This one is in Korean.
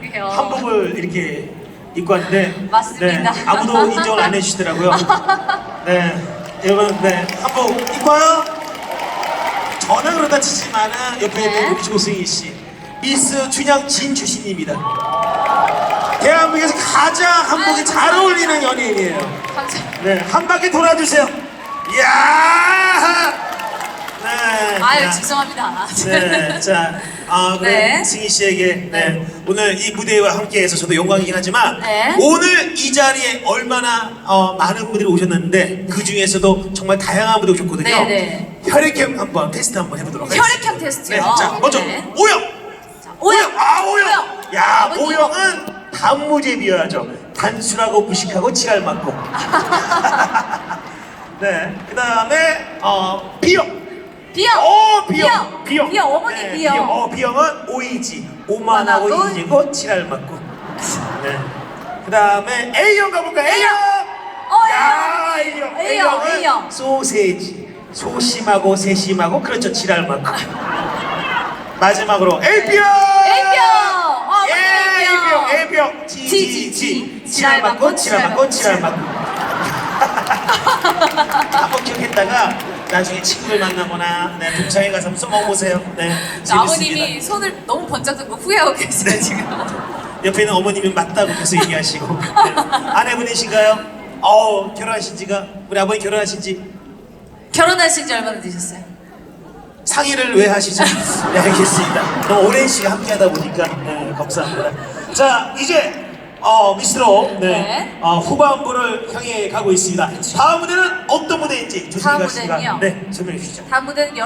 네. 한복을 이렇게 입고 왔는데 맞습니다. 네, 아무도 인정을 안 해주시더라고요. 네, 여러분, 네, 한복 입고 와요. 저는 그렇다 치지만은 옆에 네. 있는 우리 조승희 씨, 미스 춘향 진주신입니다. 대한민국에서 가장 한복이 아유, 잘 어울리는 연예인이에요. 감사합니다. 네, 한 바퀴 돌아주세요. 이야! 네. 아유 자, 죄송합니다. 네, 자, 아, 네. 승희 씨에게 네, 오늘 이 무대와 함께해서 저도 영광이긴 하지만 네. 오늘 이 자리에 얼마나 어, 많은 분들이 오셨는데 그 중에서도 정말 다양한 분들이 오셨거든요. 네, 네. 혈액형 한번 테스트 한번 해보도록 하겠습니다. 혈액형 테스트요. 네, 자, 먼저 네. 오영. 자, 오영. 아, 오영. 야, 아버님. 오영은 단무지에 비하죠. 단순하고 무식하고 지랄 맞고. 네, 그 다음에 어, B형. 비영. 오 B형 비영. 비영 어머니 네, 비영. 어 B형은 오이지 오만하고 오만하고 이지고 지랄 맞고 네. 그 다음에 A형 가볼까 A형 어, 야 A형 A형, A형은 A형. 소세지 소심하고 세심하고 그렇죠 지랄 맞고 마지막으로 A형 A병. 어, 예 A형 A병. A형 지, 지지지 지. 지랄 맞고 지랄 맞고 지랄 맞고 한번 기억했다가 나중에 친구를 만나거나 네, 동창회 가서 한번 써먹어보세요 네 재밌습니다 아버님이 손을 너무 번쩍 들고 후회하고 계시네 네. 지금. 옆에 있는 어머님이 맞다고 계속 얘기하시고 네. 아내분이신가요? 어 결혼하신 지가 우리 아버님 결혼하신 지 결혼하신 지 얼마나 되셨어요? 상의를 왜 하시죠? 네 알겠습니다 너무 오랜 시간 함께 하다 보니까 네 감사합니다 자 이제 어 미스로. 네, 네. 어, 후반부를 향해 가고 있습니다. 다음 무대는 어떤 무대인지 다음 조승희가 씨가 무대는요? 네 설명해 주시죠. 다음 무대는 여러